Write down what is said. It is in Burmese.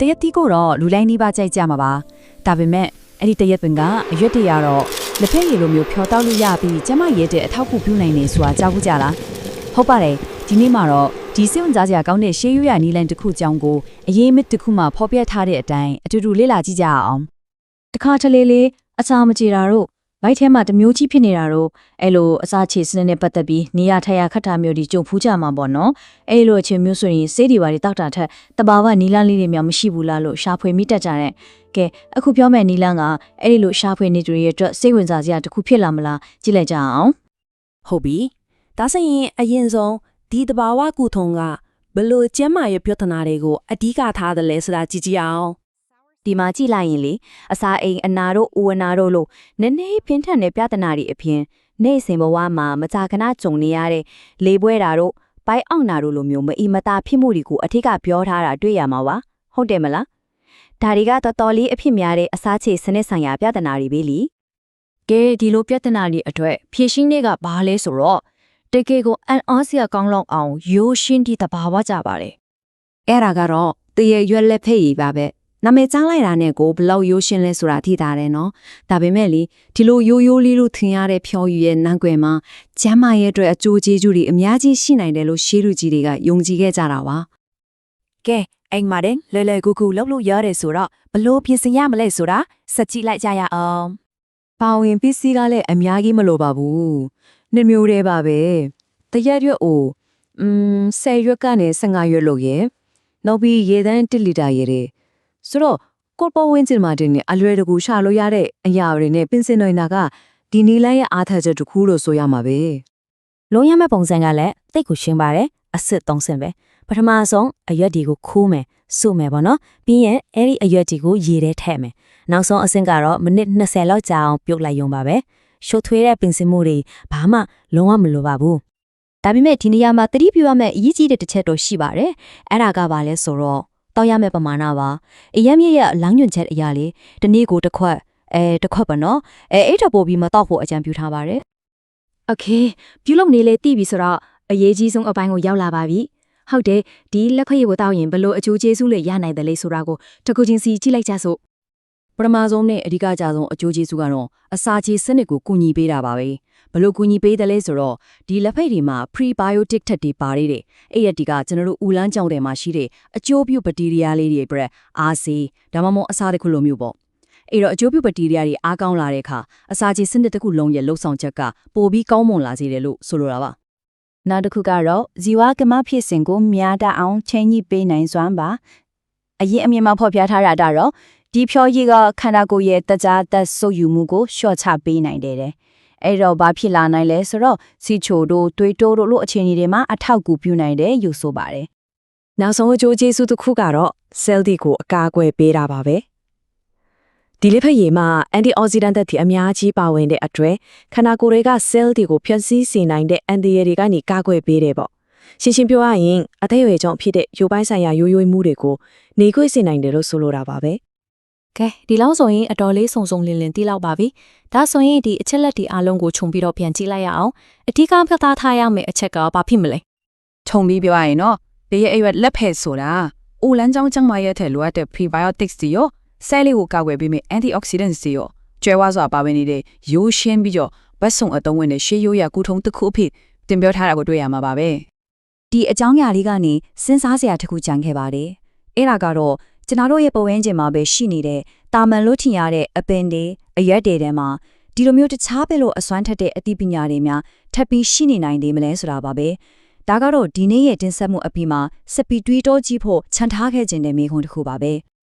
တရက်တီးကိုတော့လူလိုက်နီးပါးကြိုက်ကြမှာပါဒါပေမဲ့အဲ့ဒီတရက်ပင်ကအရွက်တရတော့လက်ဖက်ရည်လိုမျိုးဖြောတောက်လို့ရပြီးကျမရဲတဲ့အထောက်အကူပြုနိုင်နေဆိုတာကြောက်ကြလားဟုတ်ပါတယ်ဒီနေ့မှာတော့ဒီစိတ်ဝင်စားစရာကောင်းတဲ့ရှေးရွရနီလန်တစ်ခုကြောင်းကိုအရေးမစ်တစ်ခုမှဖော်ပြထားတဲ့အတိုင်းအတူတူလေ့လာကြည့်ကြအောင်တခါတလေလေးအစာမကြေတာတို့ ဗိုက်ထဲမှာတစ်မျိုးကြီးဖြစ်နေတာတို့အဲ့လိုအစာချေစနစ်နဲ့ပတ်သက်ပြီးနေရထရခတ်တာမျိုးဒီကြုံဖူးကြမှာပေါ့နော်အဲ့လိုအချင်းမျိုးဆိုရင်စေးဒီပါတွေတောက်တာထက်တဘာဝနီလန်းလေးတွေများမရှိဘူးလားလို့ရှာဖွေမိတတ်ကြတဲ့ကဲအခုပြောမယ့်နီလန်းကအဲ့ဒီလိုရှာဖွေနေသူတွေရဲ့အတွက်စိတ်ဝင်စားစရာတစ်ခုဖြစ်လာမလားကြည့်လိုက်ကြအောင်ဟုတ်ပြီဒါဆိုရင်အရင်ဆုံးဒီတဘာဝကုထုံကဘလို့ကျမ်းမာရဲ့ပြဿနာတွေကိုအဓိကထားတယ်လဲဆိုတာကြည့်ကြည့်အောင် ဒီမှာကြည့်လိုက်ရင်လေအစာအိမ်အနာတို့ဥဝနာတို့လို့နည်းနည်းပြင်းထန်တဲ့ပြဿနာတွေအပြင်နေ့စဉ်ဘဝမှာမကြာခဏကြုံနေရတဲ့လေပွဲတာတို့ပိုက်အောင်နာတို့လိုမျိုးမအီမတာဖြစ်မှုတွေကိုအထက်ကပြောထားတာတွေ့ရမှာပါဟုတ်တယ်မလားဒါတွေကတော်တော်လေးအဖြစ်များတဲ့အစားချေစနစ်ဆိုင်ရာပြဿနာတွေပဲလीကဲဒီလိုပြဿနာတွေအတွေ့ဖြည့်ရှင်းတဲ့ကဘာလဲဆိုတော့တကယ်ကိုအန်အားစရာကောင်းလောက်အောင်ရိုးရှင်းသည့်တဘာဝကြပါတယ်အဲ့ဒါကတော့တရရွက်လက်ဖက်ရည်ပါပဲ နာမည်ကြားလိုက်တာနဲ့ကိုဘလောက်ရိုးရှင်းလဲဆိုတာသိတာတယ်နော်ဒါပေမဲ့လေဒီလိုရိုးရိုးလေးလို့ထင်ရတဲ့ဖြော်ရည်ရဲ့နန်းကွယ်မှာကျမ်းမာရဲ့အတွက်အကျိုးကျေးဇူးတွေအများကြီးရှိနိုင်တယ်လို့ရှေးလူကြီးတွေကယုံကြည်ခဲ့ကြတာပါကဲအိမ်မှာတဲ့လဲလဲကူကူလှုပ်လို့ရတယ်ဆိုတော့ဘလို့ပြင်ဆင်ရမလဲဆိုတာစက်ကြည့်လိုက်ကြရအောင်ပါဝင်ပစ္စည်းကလည်းအများကြီးမလိုပါဘူးနှစ်မျိုးတည်းပါပဲတရက်ရွက်အိုอืม10ရွက်ကနေ15ရွက်လို့ရဲ့နောက်ပြီးရေတန်း1လီတာရေတဲ့ ဆိုတော့ကိုယ်ပေါ်ဝင်ကျင်မှာတင်နေအလွယ်တကူရှာလို့ရတဲ့အရာတွေနဲ့ပင်စင်နိုင်တာကဒီနီလန်းရဲ့အားထားချက်တစ်ခုလို့ဆိုရမှာပဲလုံးရမယ့်ပုံစံကလည်းတိတ်ကိုရှင်းပါတယ်အစစ်သုံးဆင့်ပဲပထမဆုံးအရွက်ဒီကိုခိုးမယ်စုမယ်ပေါ့နော်ပြီးရင်အဲ့ဒီအရွက်ဒီကိုရေထဲထည့်မယ်နောက်ဆုံးအဆင့်ကတော့မိနစ်20လောက်ကြာအောင်ပြုတ်လိုက်ရုံပါပဲရှုပ်ထွေးတဲ့ပင်စင်မှုတွေဘာမှလုံးဝမလိုပါဘူးဒါပေမဲ့ဒီနေရာမှာတတိပြုရမယ့်အရေးကြီးတဲ့တစ်ချက်တော့ရှိပါတယ်အဲ့ဒါကဘာလဲဆိုတော့ တောက်ရမယ့်ပမာဏပါအရမ်းမြရဲ့လောင်းညွန့်ချက်အရာလေးဒီနေ့ကိုတစ်ခွက်အဲတစ်ခွက်ပါနော်အဲအဲ့ထပ်ပို့ပြီးမတော့ဖို့အကြံပြုထားပါတယ် โอเคပြုလုပ်နေလေတည်ပြီဆိုတော့အရေးကြီးဆုံးအပိုင်းကိုရောက်လာပါပြီဟုတ်တယ်ဒီလက်ဖက်ရည်ကိုတောက်ရင်ဘလို့အကျိုးကျေးဇူးတွေရနိုင်တယ်လေဆိုတာကိုတကူချင်းစီကြည့်လိုက်ကြစို့ ပထမဆုံးနဲ့အဓိကကြဆုံးအကျိုးကျေးဇူးကတော့အစာချေစနစ်ကိုကူညီပေးတာပါပဲဘ လို့ကူညီပေးတယ်လဲဆိုတော့ဒီလက်ဖက်တွေမှာ prebiotic ထက်တွေပါသေးတယ်အဲ့ရဒီကကျွန်တော်တို့ဦးလန်းကြောင်တယ်မှာရှိတဲ့အကျိုးပြုဘက်တီးရီးယားလေးတွေပြက်အားစေးဒါမှမဟုတ်အစာတစ်ခုလိုမျိုးပေါ့အဲ့တော့အကျိုးပြုဘက်တီးရီးယားတွေအားကောင်းလာတဲ့အခါအစာချေစနစ်တစ်ခုလုံးရဲ့လှုပ်ဆောင်ချက်ကပိုပြီးကောင်းမွန်လာစေတယ်လို့ဆိုလိုတာပါနောက်တစ်ခုကတော့ဇီဝကမဖြစ်စဉ်ကိုများတတ်အောင်ချိန်ညှိပေးနိုင်စွမ်းပါအရင်အမြင်မှာဖော်ပြထားတာတော့ဒီဖြောရည်ကခန္ဓာကိုယ်ရဲ့တကြားသက်ဆုပ်ယူမှုကိုလျှော့ချပေးနိုင်တယ်တဲ့ အဲ့တော့ဘာဖြစ်လာနိုင်လဲဆိုတော့စီချိုတို့တွေးတိုးတို့လိုအခြေအနေတွေမှာအထောက်အကူပြုနိုင်တယ်ယူဆိုပါတယ်နောက်ဆုံးအကျိုးကျေးဇူးတစ်ခုကတော့ cell တွေကိုအကာအကွယ်ပေးတာပါပဲဒီလေးဖက်ရည်မှာ antioxidant တွေအများကြီးပါဝင်တဲ့အတွက်ခန္ဓာကိုယ်တွေက cell တွေကိုဖျက်ဆီးစေနိုင်တဲ့အန်တီရတွေကနေကာကွယ်ပေးတယ်ပေါ့ရှင်းရှင်းပြောရရင်အသက်အရွယ်ကြောင့်ဖြစ်တဲ့ရိုးပိုင်းဆိုင်ရာရိုးရိုးမှုတွေကိုနေခွေ့စေနိုင်တယ်လို့ဆိုလိုတာပါပဲ ကဲဒီလောက်ဆိုရင်အတော်လေးစုံစုံလင်လင်တိလောက်ပါပြီဒါဆိုရင်ဒီအချက်လက်တွေအားလုံးကိုခြုံပြီးတော့ပြန်ကြည့်လိုက်ရအောင်အဓိကဖတ်သားထားရမယ့်အချက်ကဘာဖြစ်မလဲခြုံပြီးပြောရရင်နော်တရဲ့အိရွက်လက်ဖက်ဆိုတာအိုလန်းချောင်းကျန်းမာရဲ့ထက်လိုအပ်တဲ့ prebiotics တွေရောဆဲလေးကိုကာကွယ်ပေးမယ့် antioxidants တွေရောကျွဲဝါစွာပါဝင်နေတဲ့ရိုးရှင်းပြီးတော့ဘတ်ဆုံအသုံးဝင်တဲ့ရှေးရိုးရကုထုံးတစ်ခုအဖြစ်တင်ပြောထားတာကိုတွေ့ရမှာပါပဲဒီအကြောင်းအရာလေးကနေစဉ်းစားစရာတစ်ခုကြံခဲ့ပါတယ်။အဲ့ဒါကတော့ ကျွန်တော်တို့ရဲ့ပတ်ဝန်းကျင်မှာပဲရှိနေတဲ့တာမန်လို့ထင်ရတဲ့အပင်တွေအရက်တွေထဲမှာဒီလိုမျိုးတခြားပဲလို့အစွမ်းထက်တဲ့အသိပညာတွေများထပ်ပြီးရှိနေနိုင်သေးမလဲဆိုတာပါပဲ။ဒါကတော့ဒီနေ့ရဲ့တင်ဆက်မှုအပြီးမှာစပီတွေးတောကြည့်ဖို့ခြံထားခဲ့ခြင်းတဲ့မိခွန်းတစ်ခုပါပဲ။